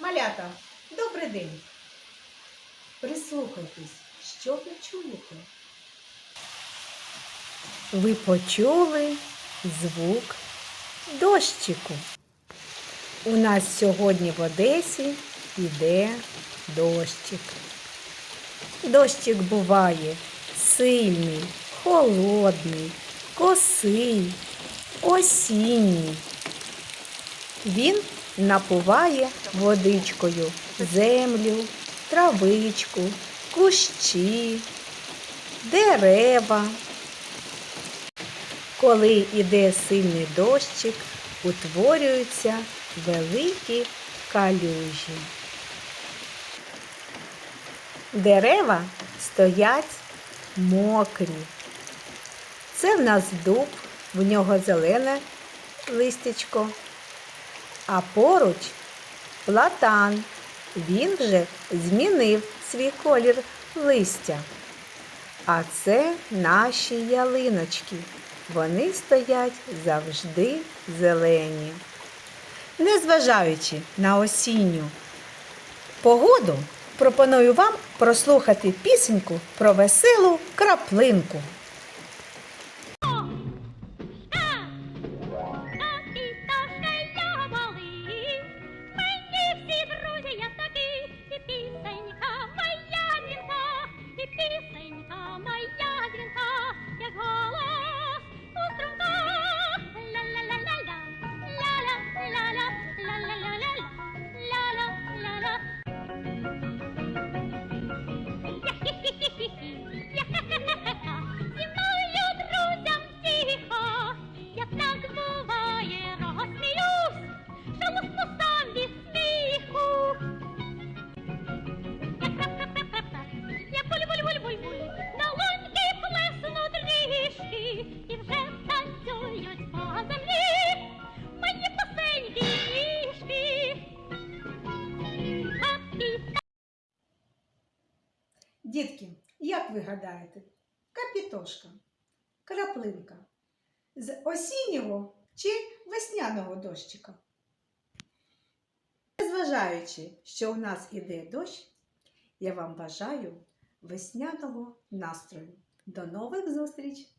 Малята, добрий день. Прислухайтесь, що ви чуєте? Ви почули звук дощику. У нас сьогодні в Одесі йде дощик. Дощик буває сильний, холодний, косий, осінній. Він напуває водичкою землю, травичку, кущі, дерева. Коли йде сильний дощик, утворюються великі калюжі. Дерева стоять мокрі. Це в нас дуб, в нього зелене листячко, а поруч платан. Він вже змінив свій колір листя. А це наші ялиночки. Вони стоять завжди зелені. Незважаючи на осінню погоду, пропоную вам прослухати пісеньку про веселу краплинку. Дітки, як ви гадаєте, капітошка, краплинка з осіннього чи весняного дощика? Незважаючи, що у нас іде дощ, я вам бажаю весняного настрою. До нових зустріч!